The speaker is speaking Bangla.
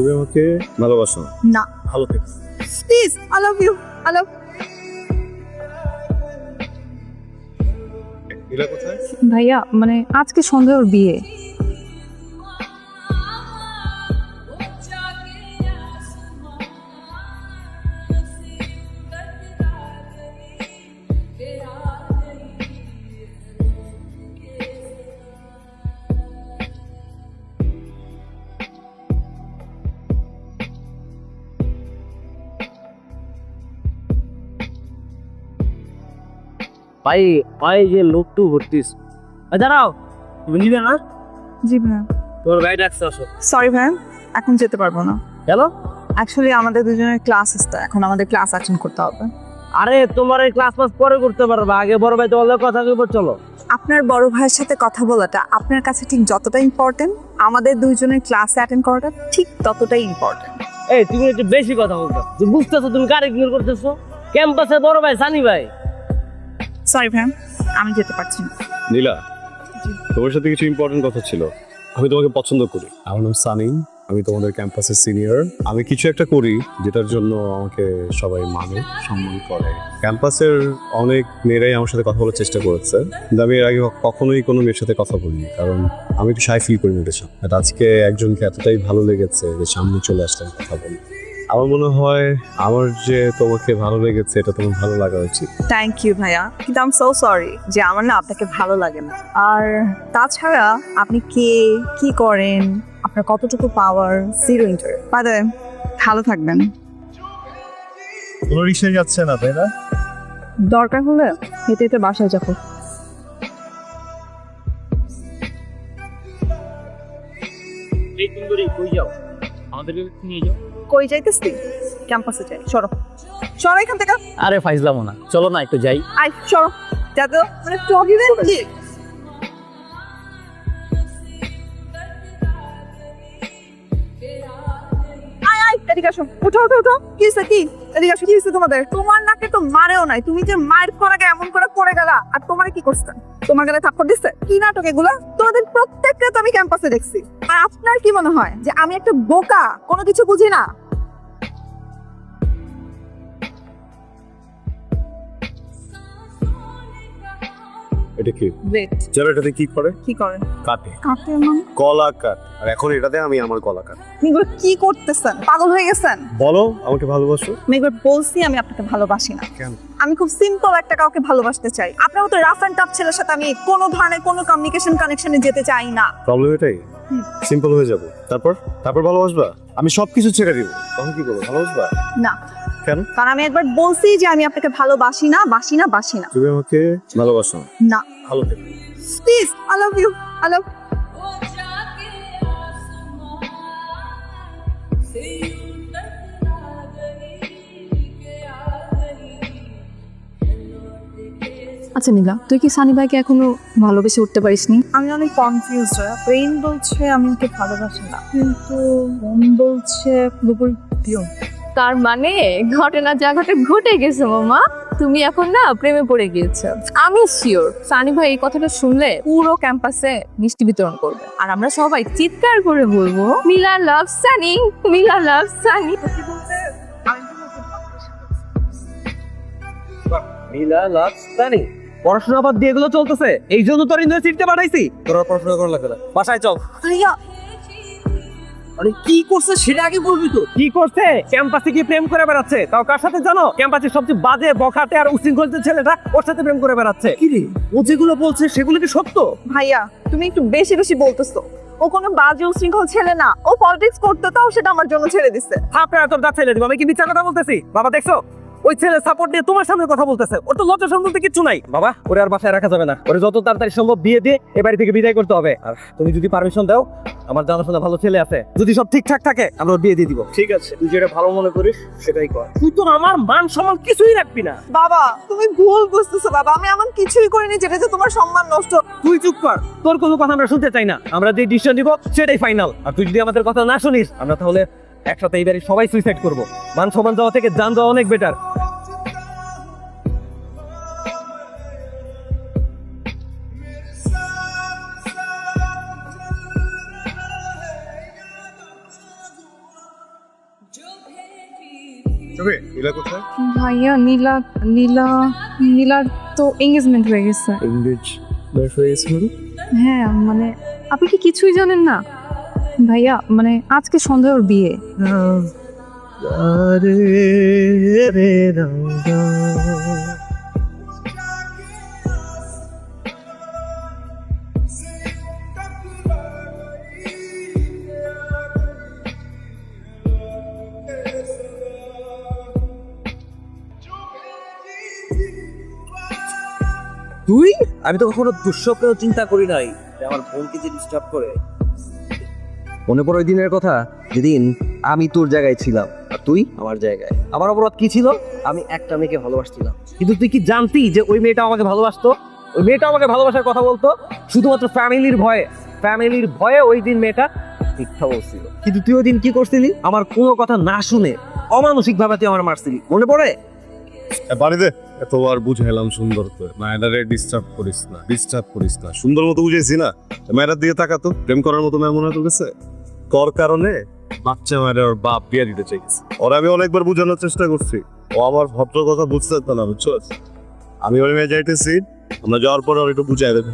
তুমি আমাকে ভালোবাসো না। ভালো থেকো। Please I love you I love ভাইয়া মানে আজকে সন্ধ্যে ওর বিয়ে। ভাই ভাই যে লোকটু ভর্তিস। দাঁড়াও। তুমি নিবে না? জি ভাইয়া তোমার গাড়ি ডাকছে আসো। সরি ভাইয়া এখন যেতে পারব না। কেন অ্যাকচুয়ালি আমাদের দুজনের ক্লাস আছে এখন আমাদের ক্লাস অ্যাটেন্ড করতে হবে। আরে তোমার এই ক্লাস পাস পরে করতে পারবা। আগে বড় ভাই তোমাদের কথা কইব চলো। আপনার বড় ভাইয়ের সাথে কথা বলাটা আপনার কাছে ঠিক যতটা ইম্পর্টেন্ট আমাদের দুইজনের ক্লাস অ্যাটেন্ড করাটা ঠিক ততটাই ইম্পর্টেন্ট এই তুমি একটু বেশি কথা বলছো। তুমি বুঝতেছো তুমি কার ইগনোর করতেছো? ক্যাম্পাসে বড় ভাই সানি ভাই। সরি ভাইয়া আমি যেতে পারছি না। নীলা তোমার সাথে কিছু ইম্পর্টেন্ট কথা ছিল। আমি তোমাকে পছন্দ করি। আমার নাম সানি আমি তোমাদের ক্যাম্পাসের সিনিয়র আমি কিছু একটা করি যেটার জন্য আমাকে সবাই মানে সম্মান করে। ক্যাম্পাসের অনেক মেয়েরাই আমার সাথে কথা বলার চেষ্টা করেছে। কিন্তু আমি এর আগে কখনোই কোনো মেয়ের সাথে কথা বলিনি। কারণ আমি একটু সাই ফিল করি মেয়েদের সাথে। আজকে একজনকে এতটাই ভালো লেগেছে যে সামনে চলে আসলাম কথা বলি আমার মনে হয় আমার যে তোমাকে ভালো লেগেছে এটা তোমার ভালো লাগা উচিত। থ্যাংক ইউ ভাইয়া। কিন্তু আম সো সরি যে আমার না আপনাকে ভালো লাগে না। আর তাছাড়া আপনি কে কি করেন আপনার কতটুকু পাওয়ার জিরো ইন্টার বাদে ভালো থাকবেন। কোনো রিক্সায় যাচ্ছে না তাই না? দরকার হলে হেঁটে হেঁটে বাসায় যাব। এই সুন্দরী কই যাও? আমাদেরকে নিয়ে যাও। কই যাইতেছি? ক্যাম্পাসে যাই। সরো। সরো এখান থেকে। আরে ফাইজলামো না। চলো না একটু যাই। আই সরো। তো মানে চকিবেন এদিকে উঠো উঠো উঠো কি হয়েছে কি? এদিকে আসো, কি হয়েছে তোমাদের? তোমার নাকে তো মারেও নাই। তুমি যে মায়ের আগে এমন করে পড়ে গেলা, আর তোমার কি করছে? তোমার গালে থাপ্পড় দিচ্ছে কি নাটক এগুলো? তোমাদের প্রত্যেকটা তো আমি ক্যাম্পাসে দেখছি। আর আপনার কি মনে হয় যে আমি একটা বোকা, কোনো কিছু বুঝি না? এটা কি? ওয়েট যারা এটাতে কি করে? কি করেন কাটে। কাটে মানে? কলা কাট আর এখন এটাতে আমি আমার কলা কাট এগুলো কি করতেছেন? পাগল হয়ে গেছেন? বলো আমাকে ভালোবাসো। আমি একবার বলছি আমি আপনাকে ভালোবাসি না। কেন? আমি খুব সিম্পল একটা কাউকে ভালোবাসতে চাই। আপনার মতো রাফ অ্যান্ড টাফ ছেলের সাথে আমি কোনো ধরনের কোনো কমিউনিকেশন কানেকশনে যেতে চাই না। প্রবলেম এটাই। সিম্পল হয়ে যাব। তারপর? তারপর ভালোবাসবা? আমি সবকিছু ছেড়ে দিব। তখন কি করব? ভালোবাসবা? না। কেন? কারণ আমি একবার বলছি যে আমি আপনাকে ভালোবাসি না বাসি না বাসি না। তুমি আমাকে ভালোবাসো না? ভালো থেকো please I love you I love আচ্ছা নীলা তুই কি সানি ভাইকে এখনও ভালোবেসে উঠতে পারিসনি? আমি অনেক কনফিউজ ব্রেন বলছে আমি ওকে ভালোবাসি না কিন্তু মন বলছে পুরোপুরি দিও তার মানে ঘটনা যা ঘটে ঘটে গেছে মামা। তুমি এখন না প্রেমে পড়ে গিয়েছো। আমি শিওর সানি ভাই এই কথাটা শুনলে পুরো ক্যাম্পাসে মিষ্টি বিতরণ করবে। আর আমরা সবাই চিৎকার করে বলব মিলা লাভ সানি মিলা লাভ সানি। নীলা লাভ সানি। পড়াশোনা বাদ দিয়ে এগুলো চলতেছে। এই জন্য তোর ইউনিভার্সিটিতে পাঠাইছি। তোর আর পড়াশোনা করা লাগবে বাসায় চল। আরে কি করছে সেটা আগে বলবি তো। কি করছে? ক্যাম্পাসে কি প্রেম করে বেড়াচ্ছে? তাও কার সাথে জানো? ক্যাম্পাসে সবচেয়ে বাজে বখাটে আর উশৃঙ্খল যে ছেলেটা ওর সাথে প্রেম করে বেড়াচ্ছে। কি রে? ও যেগুলো বলছে সেগুলো কি সত্য? ভাইয়া তুমি একটু বেশি বেশি বলতেছো। ও কোনো বাজে উশৃঙ্খল ছেলে না। ও পলিটিক্স করতে তাও সেটা আমার জন্য ছেড়ে দিছে। আপনারা তোর দা ছেলে দিব আমি কি মিথ্যা কথা বলতেছি? বাবা দেখছ? ওই ছেলে সাপোর্ট নিয়ে তোমার সামনে কথা বলতেছে। ওর তো লজ্জা সম্বন্ধে কিছু নাই। বাবা ওরে আর বাসায় রাখা যাবে না। ওরে যত তাড়াতাড়ি সম্ভব বিয়ে দিয়ে এ বাড়ি থেকে বিদায় করতে হবে। আর তুমি যদি পারমিশন দাও আমার জানাশোনা ভালো ছেলে আছে। যদি সব ঠিকঠাক থাকে আমরা ওর বিয়ে দিয়ে দিব। ঠিক আছে তুই যেটা ভালো মনে করিস সেটাই কর। তুই তো আমার মান সম্মান কিছুই রাখবি না। বাবা তুমি ভুল বুঝতেছো বাবা। আমি এমন কিছুই করিনি যেটাতে তোমার সম্মান নষ্ট। তুই চুপ কর। তোর কোনো কথা আমরা শুনতে চাই না। আমরা যে ডিসিশন দিব সেটাই ফাইনাল আর তুই যদি আমাদের কথা না শুনিস আমরা তাহলে একসাথে এই বাড়ি সবাই সুইসাইড করব। মান সম্মান যাওয়া থেকে যান যাওয়া অনেক বেটার তবে নীলা কোথায়? ভাইয়া নীলা নীলা নীলার তো এঙ্গেজমেন্ট হয়ে গেছে। ইংরেজ বের হয়ে গেছে মানে? হ্যাঁ মানে আপনি কি কিছুই জানেন না? ভাইয়া মানে আজকে সন্ধ্যা ওর বিয়ে। তুই? আমি তো কখনো দুঃস্বপ্নেও চিন্তা করি নাই যে আমার বোনকে যে ডিস্টার্ব করে। মনে পড়ে ওই দিনের কথা? যেদিন আমি তোর জায়গায় ছিলাম। আর তুই আমার জায়গায়। আমার অপরাধ কি ছিল? আমি একটা মেয়েকে ভালোবাসছিলাম। কিন্তু তুই কি জানতি যে ওই মেয়েটা আমাকে ভালোবাসতো? ওই মেয়েটা আমাকে ভালোবাসার কথা বলতো? শুধুমাত্র ফ্যামিলির ভয়ে ফ্যামিলির ভয়ে ওই দিন মেয়েটা মিথ্যা বলছিল। কিন্তু তুই ওই দিন কি করছিলি? আমার কোনো কথা না শুনে অমানসিক ভাবে তুই আমার মারছিলি। মনে পড়ে? বাড়ি দে এতবার বুঝাইলাম সুন্দর করে। মায়েরারে ডিস্টার্ব করিস না ডিস্টার্ব করিস না। সুন্দর মতো বুঝেছি না? মায়েরার দিকে তাকাতো প্রেম করার মতো মেয়ে মনে তোর কাছে? কর কারণে বাচ্চা মায়ের ওর বাপ বিয়া দিতে চাইছে ওরা আমি অনেকবার বোঝানোর চেষ্টা করছি। ও আমার ভদ্র কথা বুঝতে পারতো না, বুঝছ? আমি ওই মেয়ে যাইতেছি, আমরা যাওয়ার পরে ওর একটু বুঝাই দেবে।